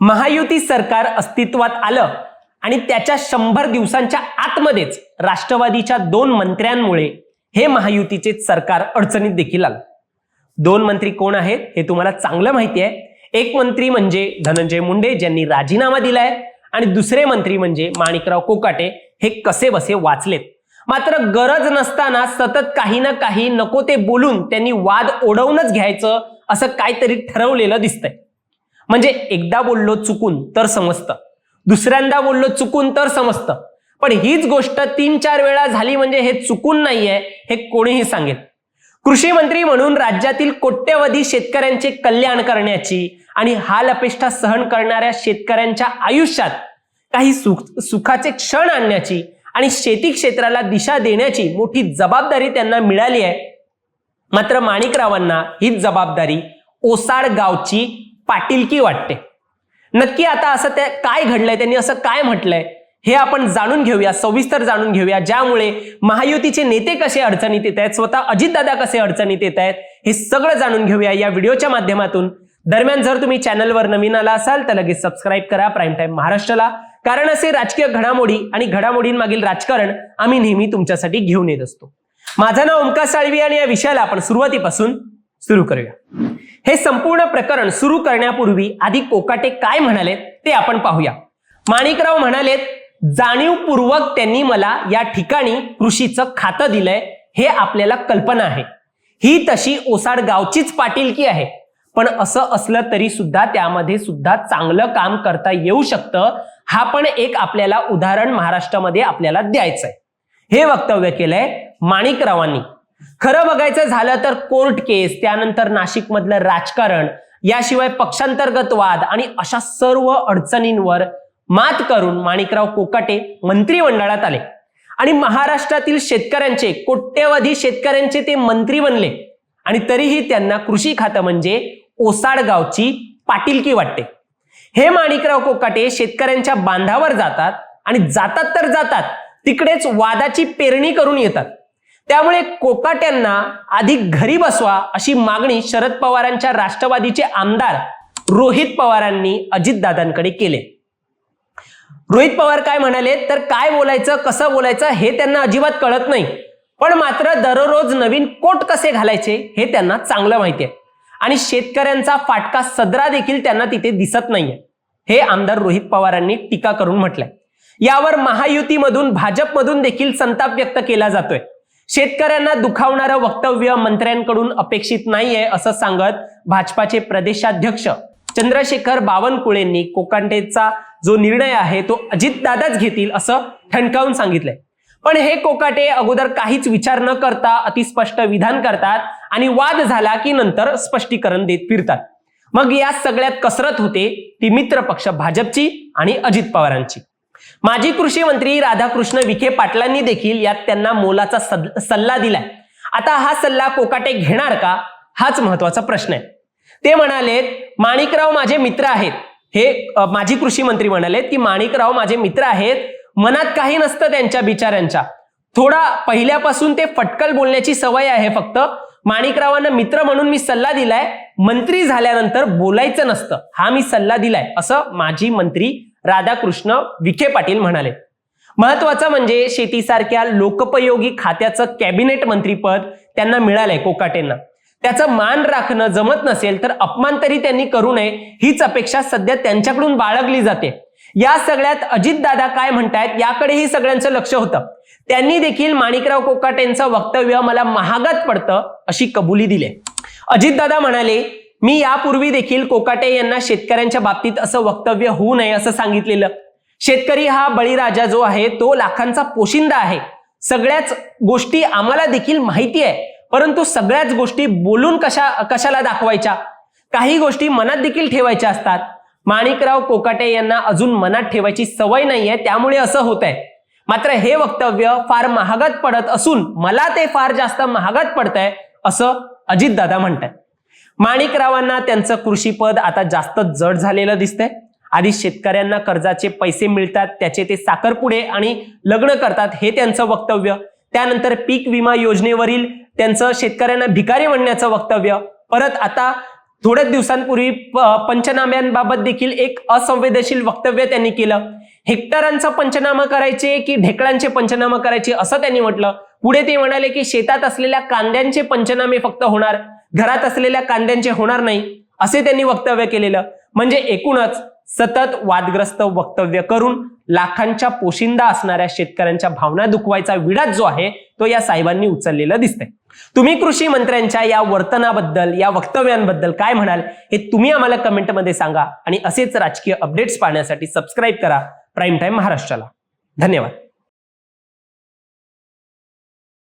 महायुती सरकार अस्तित्वात आलं आणि त्याच्या शंभर दिवसांच्या आतमध्येच राष्ट्रवादीच्या दोन मंत्र्यांमुळे हे महायुतीचे सरकार अडचणीत देखील आलं. दोन मंत्री कोण आहेत हे तुम्हाला चांगलं माहिती आहे. एक मंत्री म्हणजे धनंजय मुंडे ज्यांनी राजीनामा दिलाय आणि दुसरे मंत्री म्हणजे माणिकराव कोकाटे हे कसे बसे वाचलेत. मात्र गरज नसताना सतत काही ना काही नको ते बोलून त्यांनी वाद ओढवूनच घ्यायचं असं काहीतरी ठरवलेलं दिसतंय. म्हणजे एकदा बोललो चुकून तर समजतं. दुसऱ्यांदा बोललो चुकून तर समजतं. पण हीच गोष्ट तीन चार वेळा झाली म्हणजे हे चुकून नाहीये हे कोणीही सांगेल. कृषी मंत्री म्हणून राज्यातील कोट्यवधी शेतकऱ्यांचे कल्याण करण्याची आणि हाल अपेष्टा सहन करणाऱ्या शेतकऱ्यांच्या आयुष्यात काही सुख सुखाचे क्षण आणण्याची आणि शेती क्षेत्राला दिशा देण्याची मोठी जबाबदारी त्यांना मिळाली आहे. मात्र माणिकरावांना हीच जबाबदारी ओसाड गावची पाटीलकी वाटते. नक्की आता असं त्या काय घडलंय त्यांनी असं काय म्हटलंय हे आपण जाणून घेऊया सविस्तर जाणून घेऊया ज्यामुळे महायुतीचे नेते कसे अडचणीत येत आहेत स्वतः अजितदादा कसे अडचणीत येत आहेत हे सगळं जाणून घेऊया या व्हिडिओच्या माध्यमातून. दरम्यान जर तुम्ही चॅनलवर नवीन आला असाल तर लगेच सबस्क्राईब करा प्राईम टाईम महाराष्ट्राला कारण असे राजकीय घडामोडी आणि घडामोडींमागील राजकारण आम्ही नेहमी तुमच्यासाठी घेऊन येत असतो. माझं नाव ओमकार साळवी आणि या विषयाला आपण सुरुवातीपासून सुरू करूया. हे संपूर्ण प्रकरण सुरू करण्यापूर्वी आधी कोकाटे काय म्हणाले ते आपण पाहूया. माणिकराव म्हणालेत जाणीवपूर्वक त्यांनी मला या ठिकाणी कृषीचं खातं दिलंय हे आपल्याला कल्पना आहे. ही तशी ओसाड गावचीच पाटीलकी आहे. पण असं असलं तरी सुद्धा त्यामध्ये सुद्धा चांगलं काम करता येऊ शकतं हा पण एक आपल्याला उदाहरण महाराष्ट्रामध्ये आपल्याला द्यायचंय. हे वक्तव्य केलंय माणिकरावांनी. खरं बघायचं झालं तर कोर्ट केस त्यानंतर नाशिकमधलं राजकारण याशिवाय पक्षांतर्गत वाद आणि अशा सर्व अडचणींवर मात करून माणिकराव कोकाटे मंत्रिमंडळात आले. आणि महाराष्ट्रातील शेतकऱ्यांचे कोट्यवधी शेतकऱ्यांचे ते मंत्री बनले. आणि तरीही त्यांना कृषी खातं म्हणजे ओसाड गावची पाटीलकी वाटते. हे माणिकराव कोकाटे शेतकऱ्यांच्या बांधावर जातात आणि जातात तर जातात तिकडेच वादाची पेरणी करून येतात. त्यामुळे कोकाट्यांना आधी घरी बसवा अशी मागणी शरद पवारांच्या राष्ट्रवादीचे आमदार रोहित पवारांनी अजितदादांकडे केले. रोहित पवार काय म्हणाले? तर काय बोलायचं कसं बोलायचं हे त्यांना अजिबात कळत नाही. पण मात्र दररोज नवीन कोट कसे घालायचे हे त्यांना चांगलं माहिती आहे. आणि शेतकऱ्यांचा फाटका सदरा देखील त्यांना तिथे दिसत नाहीये. हे आमदार रोहित पवारांनी टीका करून म्हटलंय. यावर महायुतीमधून भाजपमधून देखील संताप व्यक्त केला जातोय. शेतकऱ्यांना दुखावणारं वक्तव्य मंत्र्यांकडून अपेक्षित नाहीये असं सांगत भाजपाचे प्रदेशाध्यक्ष चंद्रशेखर बावनकुळेंनी कोकाटेचा जो निर्णय आहे तो अजितदादाच घेतील असं ठणकावून सांगितलंय. पण हे कोकाटे अगोदर काहीच विचार न करता अतिस्पष्ट विधान करतात आणि वाद झाला की नंतर स्पष्टीकरण देत फिरतात. मग या सगळ्यात कसरत होते ती मित्र पक्ष भाजपची आणि अजित पवारांची. माजी कृषी मंत्री राधाकृष्ण विखे पाटलांनी देखील यात त्यांना मोलाचा सल्ला दिलाय. आता हा सल्ला कोकाटे घेणार का? हाच महत्त्वाचा प्रश्न आहे. ते म्हणालेत माणिकराव माझे मित्र आहेत. हे माजी कृषी मंत्री म्हणालेत की माणिकराव माझे मित्र आहेत मनात काही नसतं त्यांच्या बिचाऱ्यांच्या. थोडा पहिल्यापासून ते फटकल बोलण्याची सवय आहे फक्त. माणिकरावांना मित्र म्हणून मी सल्ला दिलाय. मंत्री झाल्यानंतर बोलायचं नसतं. हा मी सल्ला दिलाय. असं माजी मंत्री राधाकृष्ण विखे पाटील म्हणाले. महत्वाचं म्हणजे शेतीसारख्या लोकोपयोगी खात्याचं कॅबिनेट मंत्रीपद त्यांना मिळालंय कोकाटेंना. त्याचं मान राखणं जमत नसेल तर अपमान तरी त्यांनी करू नये हीच अपेक्षा सध्या त्यांच्याकडून बाळगली जाते. या सगळ्यात अजितदादा काय म्हणतायत याकडेही सगळ्यांचं लक्ष होतं. त्यांनी देखील माणिकराव कोकाटेंचं वक्तव्य मला महागात पडतं अशी कबुली दिली. अजितदादा म्हणाले मी यापूर्वी देखील कोकाटे यांना शेतकऱ्यांच्या बाबतीत असं वक्तव्य होऊ नये असं सांगितलेलं. शेतकरी हा बळीराजा जो आहे तो लाखांचा पोशिंदा आहे. सगळ्याच गोष्टी आम्हाला देखील माहिती आहे. परंतु सगळ्याच गोष्टी बोलून कशा कशाला दाखवायच्या? काही गोष्टी मनात देखील ठेवायच्या असतात. माणिकराव कोकाटे यांना अजून मनात ठेवायची सवय नाहीये त्यामुळे असं होत आहे मात्र हे वक्तव्य फार महागात पडत असून मला ते फार जास्त महागात पडतंय असं अजितदादा म्हणतात माणिकरावांना त्यांचं कृषीपद आता जास्त जड झालेलं दिसतंय. आधी शेतकऱ्यांना कर्जाचे पैसे मिळतात त्याचे ते साखरपुडे आणि लग्न करतात हे त्यांचं वक्तव्य. त्यानंतर पीक विमा योजनेवरील त्यांचं शेतकऱ्यांना भिकारी म्हणण्याचं वक्तव्य. परत आता थोड्याच दिवसांपूर्वी पंचनाम्यांबाबत देखील एक असंवेदनशील वक्तव्य त्यांनी केलं. हेक्टरांचा पंचनामा करायचे की ढेकळांचे पंचनामा करायचे असं त्यांनी म्हटलं. पुढे ते म्हणाले की शेतात असलेल्या कांद्यांचे पंचनामे फक्त होणार. घरात असलेल्या कांद्यांचे होणार नाही असे त्यांनी वक्तव्य केलेलं. म्हणजे एकूणच सतत वादग्रस्त वक्तव्य करून लाखांच्या पोशिंदा असणाऱ्या शेतकऱ्यांच्या भावना दुखवायचा विडाच जो आहे तो या साहेबांनी उचललेला दिसतंय. तुम्ही कृषी मंत्र्यांच्या या वर्तनाबद्दल या वक्तव्यांबद्दल काय म्हणाल हे तुम्ही आम्हाला कमेंटमध्ये सांगा आणि असेच राजकीय अपडेट्स पाहण्यासाठी सबस्क्राईब करा. प्राईम टाईम महाराष्ट्राला. धन्यवाद.